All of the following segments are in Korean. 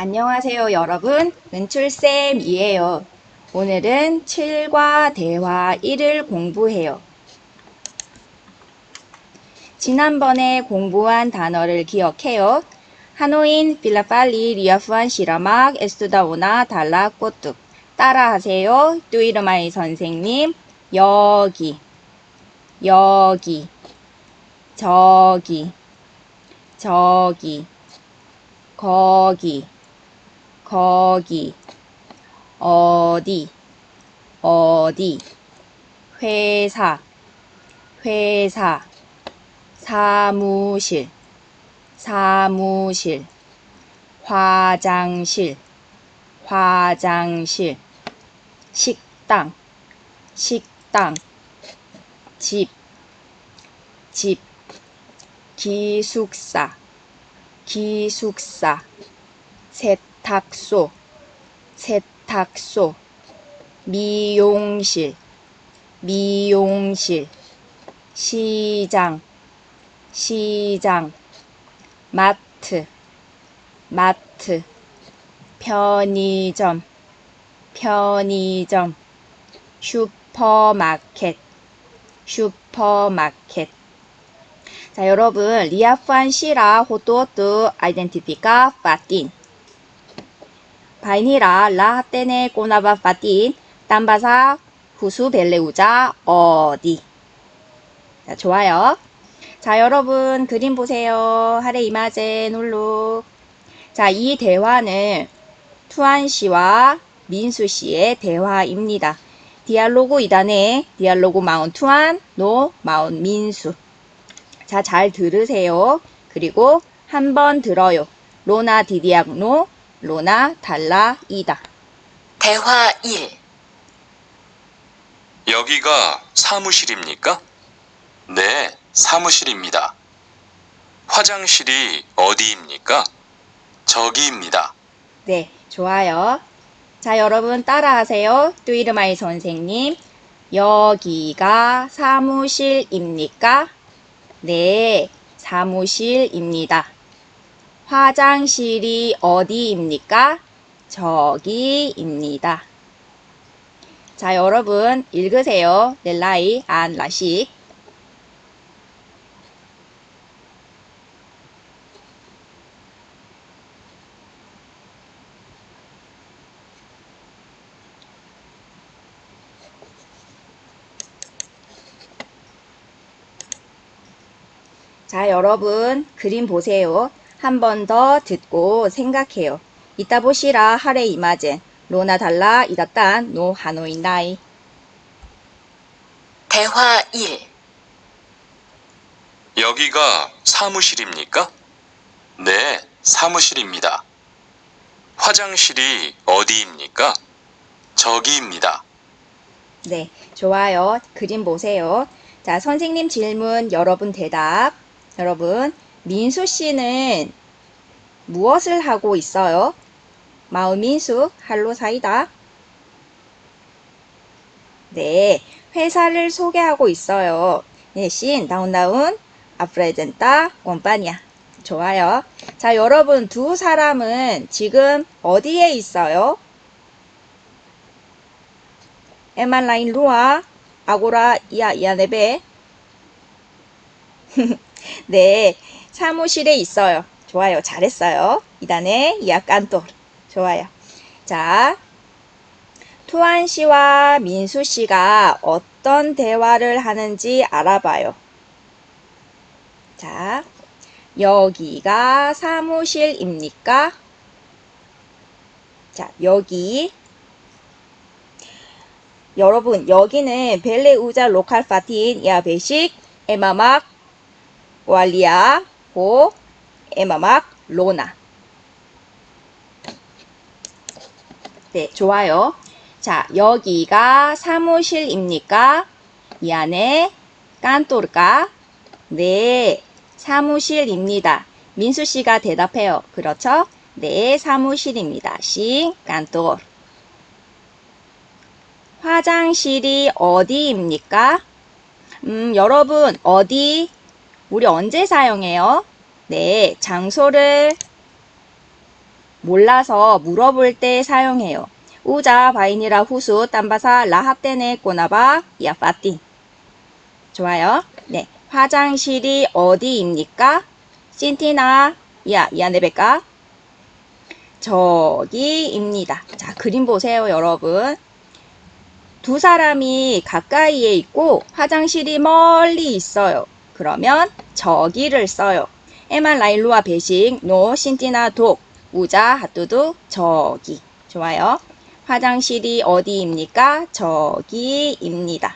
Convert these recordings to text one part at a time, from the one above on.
안녕하세요, 여러분. 은출쌤이에요. 오늘은 7과 대화 1을 공부해요. 지난번에 공부한 단어를 기억해요. 하노인 필라팔리 리아프안 시라막 에스투다오나 달라 꼬뚝 따라하세요. 뚜이르마이 선생님 여기 여기 저기 저기 거기 거기. 어디. 어디. 회사. 회사. 사무실. 사무실. 화장실. 화장실. 식당. 식당. 집. 집. 기숙사. 기숙사 세탁소 세탁소 미용실 미용실 시장 시장 마트 마트 편의점 편의점 슈퍼마켓 슈퍼마켓. 자 여러분 리아프안 시라 호뚜호뚜 아이덴티피카 파틴 바이니라 라 테네 꼬나바 파틴 땀바사 후수 벨레우자 어디. 자 좋아요. 자 여러분 그림 보세요. 하레 이마제 놀룩 자이 대화는 투안 씨와 민수 씨의 대화입니다. 디알로그 이단에 디알로그 마운 투안 노 마운 민수. 자, 잘 들으세요. 그리고 한번 들어요. 로나 디디악노, 로나 달라 이다. 대화 1. 여기가 사무실입니까? 네, 사무실입니다. 화장실이 어디입니까? 저기입니다. 네, 좋아요. 자, 여러분 따라하세요. 뚜이르마이 선생님. 여기가 사무실입니까? 네, 사무실입니다. 화장실이 어디입니까? 저기입니다. 자, 여러분 읽으세요. 넬라이 안 라식. 자, 여러분 그림 보세요. 한 번 더 듣고 생각해요. 이따 보시라 하레 이마젠 로나 달라 이다딴 노 하노이 나이. 대화 1. 여기가 사무실입니까? 네, 사무실입니다. 화장실이 어디입니까? 저기입니다. 네, 좋아요. 그림 보세요. 자, 선생님 질문, 여러분 대답. 여러분, 민수 씨는 무엇을 하고 있어요? 마음 민수, 할로 사이다. 네, 회사를 소개하고 있어요. 네, 신, 다운 다운, 아프레젠타, 곰파니아. 좋아요. 자, 여러분 두 사람은 지금 어디에 있어요? 에말라인 루아, 아고라, 이아, 이아네베. 네, 사무실에 있어요. 좋아요. 잘했어요. 이단에 이아깐또. 좋아요. 자, 투안 씨와 민수 씨가 어떤 대화를 하는지 알아봐요. 자, 여기가 사무실입니까? 자, 여기. 여러분, 여기는 벨레우자 로칼 파틴 야 베식 에마막 왈리아 고 에마막 로나. 네, 좋아요. 자, 여기가 사무실입니까? 이 안에 깐토르까? 네, 사무실입니다. 민수 씨가 대답해요. 그렇죠? 네, 사무실입니다. 시, 깐토르. 화장실이 어디입니까? 음, 여러분, 어디? 우리 언제 사용해요? 네, 장소를 몰라서 물어볼 때 사용해요. 우자 바이니라 후수 땀바사 라합테네 꼬나바 야파티. 좋아요. 네. 화장실이 어디입니까? 신티나 야 야네베까 저기입니다. 자, 그림 보세요, 여러분. 두 사람이 가까이에 있고 화장실이 멀리 있어요. 그러면 저기를 써요. 에만 라일로와 배식, 노, 신티나 독, 우자, 핫두두, 저기. 좋아요. 화장실이 어디입니까? 저기입니다.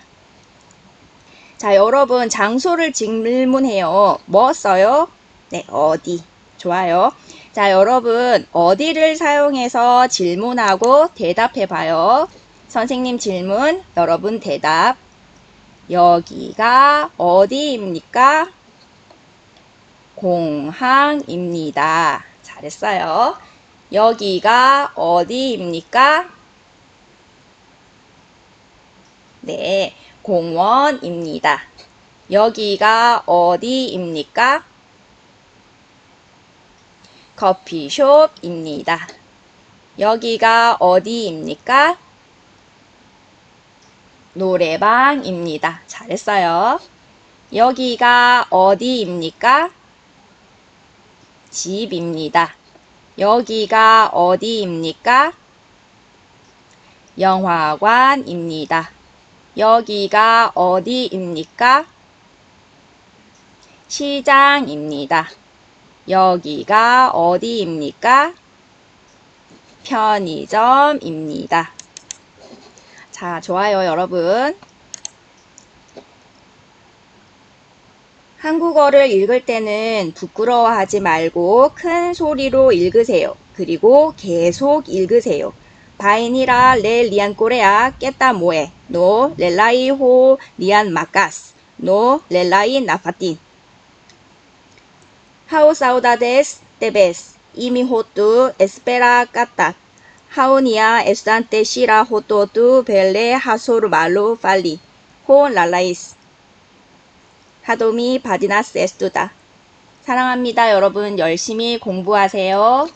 자, 여러분, 장소를 질문해요. 뭐 써요? 네, 어디. 좋아요. 자, 여러분, 어디를 사용해서 질문하고 대답해 봐요. 선생님 질문, 여러분 대답. 여기가 어디입니까? 공항입니다. 잘했어요. 여기가 어디입니까? 네, 공원입니다. 여기가 어디입니까? 커피숍입니다. 여기가 어디입니까? 노래방입니다. 잘했어요. 여기가 어디입니까? 집입니다. 여기가 어디입니까? 영화관입니다. 여기가 어디입니까? 시장입니다. 여기가 어디입니까? 편의점입니다. 자, 좋아요, 여러분. 한국어를 읽을 때는 부끄러워하지 말고 큰 소리로 읽으세요. 그리고 계속 읽으세요. 바이니라 레 리안 꼬레아 깼다 모에 노 렐라이 호 리안 마카스 노 렐라이 나파틴 하우 사우다데스 테베스 이미 호뚜 에스페라 까딱 하우니아 에스탄테 시라 호토뚜 벨레 하소르 말로 팔리 호 랄라이스. 하도미 바디나스 에스투다. 사랑합니다 여러분. 열심히 공부하세요.